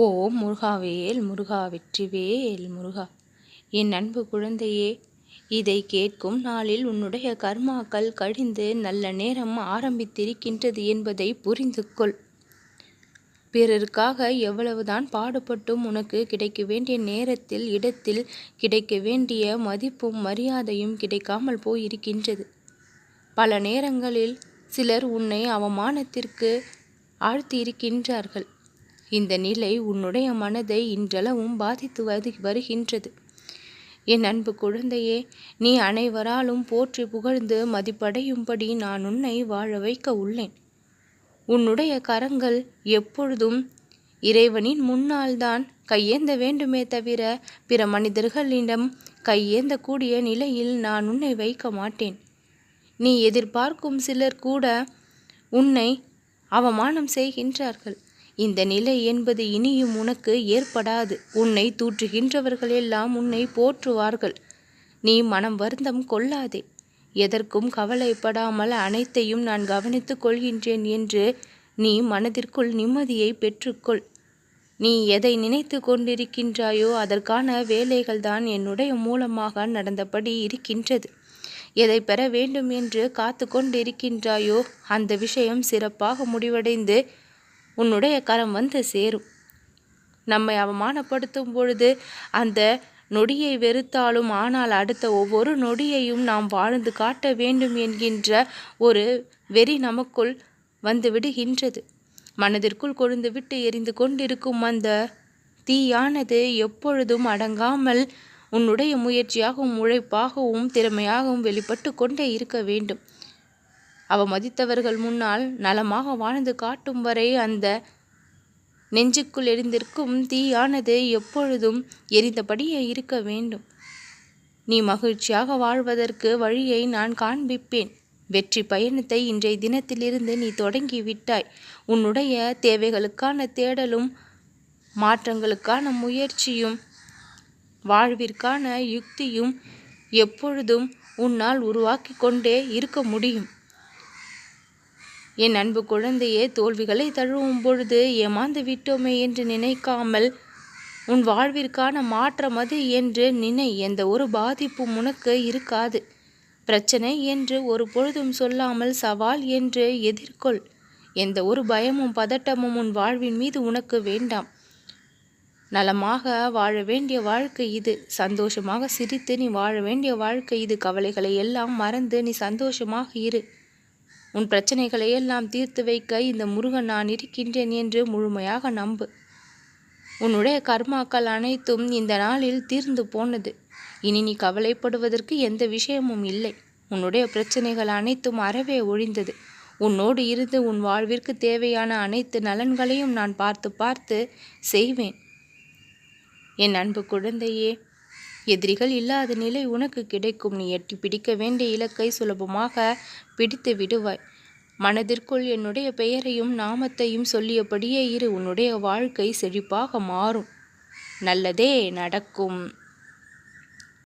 ஓ முருகாவேல் முருகா வெற்றிவேல் முருகா. என் அன்பு குழந்தையே இதை கேட்கும் நாளில் உன்னுடைய கர்மாக்கள் கழிந்து நல்ல நேரம் ஆரம்பித்திருக்கின்றது என்பதை புரிந்து கொள். பிறருக்காக எவ்வளவுதான் பாடுபட்டும் உனக்கு கிடைக்க வேண்டிய நேரத்தில் இடத்தில் கிடைக்க வேண்டிய மதிப்பும் மரியாதையும் கிடைக்காமல் போயிருக்கின்றது. பல நேரங்களில் சிலர் உன்னை அவமானத்திற்கு ஆழ்த்தியிருக்கின்றார்கள். இந்த நிலை உன்னுடைய மனதை இன்றளவும் பாதித்து வரு வருகின்றது. என் அன்பு குழந்தையே நீ அனைவராலும் போற்றி புகழ்ந்து மதிப்படையும்படி நான் உன்னை வாழ வைக்க உள்ளேன். உன்னுடைய கரங்கள் எப்பொழுதும் இறைவனின் முன்னால்தான் கையேந்த வேண்டுமே தவிர பிற மனிதர்களிடம் கையேந்தக்கூடிய நிலையில் நான் உன்னை வைக்க மாட்டேன். நீ எதிர்பார்க்கும் சிலர் கூட உன்னை அவமானம் செய்கின்றார்கள். இந்த நிலை என்பது இனியும் உனக்கு ஏற்படாது. உன்னை தூற்றுகின்றவர்கள் எல்லாம் உன்னை போற்றுவார்கள். நீ மனம் வருந்தம் கொள்ளாதே. எதற்கும் கவலைப்படாமல் அனைத்தையும் நான் கவனித்துக் கொள்கின்றேன் என்று நீ மனதிற்குள் நிம்மதியை பெற்றுக்கொள். நீ எதை நினைத்து கொண்டிருக்கின்றாயோ அதற்கான வேலைகள்தான் என்னுடைய மூலமாக நடந்தபடி இருக்கின்றது. எதை பெற வேண்டும் என்று காத்து கொண்டிருக்கின்றாயோ அந்த விஷயம் சிறப்பாக முடிவடைந்து உன்னுடைய கரம் வந்து சேரும். நம்மை அவமானப்படுத்தும் பொழுது அந்த நொடியை வெறுத்தாலும் ஆனால் அடுத்த ஒவ்வொரு நொடியையும் நாம் வாழ்ந்து காட்ட வேண்டும் என்கின்ற ஒரு வெறி நமக்குள் வந்து விடுகின்றது. மனதிற்குள் கொழுந்து விட்டு எரிந்து கொண்டிருக்கும் அந்த தீயானது எப்பொழுதும் அடங்காமல் உன்னுடைய முயற்சியாகவும் உழைப்பாகவும் திறமையாகவும் வெளிப்பட்டு கொண்டே இருக்க வேண்டும். அவ மதித்தவர்கள் முன்னால் நலமாக வாழ்ந்து காட்டும் வரை அந்த நெஞ்சுக்குள் எரிந்திருக்கும் தீயானது எப்பொழுதும் எரிந்தபடியே இருக்க வேண்டும். நீ மகிழ்ச்சியாக வாழ்வதற்கு வழியை நான் காண்பிப்பேன். வெற்றி பயணத்தை இன்றைய தினத்திலிருந்து நீ தொடங்கி விட்டாய் உன்னுடைய தேவைகளுக்கான தேடலும் மாற்றங்களுக்கான முயற்சியும் வாழ்விற்கான யுக்தியும் எப்பொழுதும் உன்னால் உருவாக்கி கொண்டே இருக்க முடியும். என் அன்பு குழந்தையே தோல்விகளை தழுவும் பொழுது ஏமாந்து விட்டோமே என்று நினைக்காமல் உன் வாழ்விற்கான மாற்றம் அது என்று நினை எந்த ஒரு பாதிப்பும் உனக்கு இருக்காது. பிரச்சனை என்று ஒரு பொழுதும் சொல்லாமல் சவால் என்று எதிர்கொள். எந்த ஒரு பயமும் பதட்டமும் உன் வாழ்வின் மீது உனக்கு வேண்டாம். நலமாக வாழ வேண்டிய வாழ்க்கை இது. சந்தோஷமாக சிரித்து நீ வாழ வேண்டிய வாழ்க்கை இது. கவலைகளை எல்லாம் மறந்து நீ சந்தோஷமாக இரு. உன் பிரச்சனைகளை எல்லாம் தீர்த்து வைக்க இந்த முருகன் நான் இருக்கின்றேன் என்று முழுமையாக நம்பு. உன்னுடைய கர்மாக்கள் அனைத்தும் இந்த நாளில் தீர்ந்து போனது. இனி நீ கவலைப்படுவதற்கு எந்த விஷயமும் இல்லை. உன்னுடைய பிரச்சனைகள் அனைத்தும் அறவே ஒழிந்தது. உன்னோடு இருந்து உன் வாழ்விற்கு தேவையான அனைத்து நலன்களையும் நான் பார்த்து பார்த்து செய்வேன். என் அன்பு குழந்தையே எதிரிகள் இல்லாத நிலை உனக்கு கிடைக்கும். நீ எட்டி பிடிக்க வேண்டிய இலக்கை சுலபமாக பிடித்து விடுவாய். மனதிற்குள் என்னுடைய பெயரையும் நாமத்தையும் சொல்லியபடியே இரு. உன்னுடைய வாழ்க்கை செழிப்பாக மாறும். நல்லதே நடக்கும்.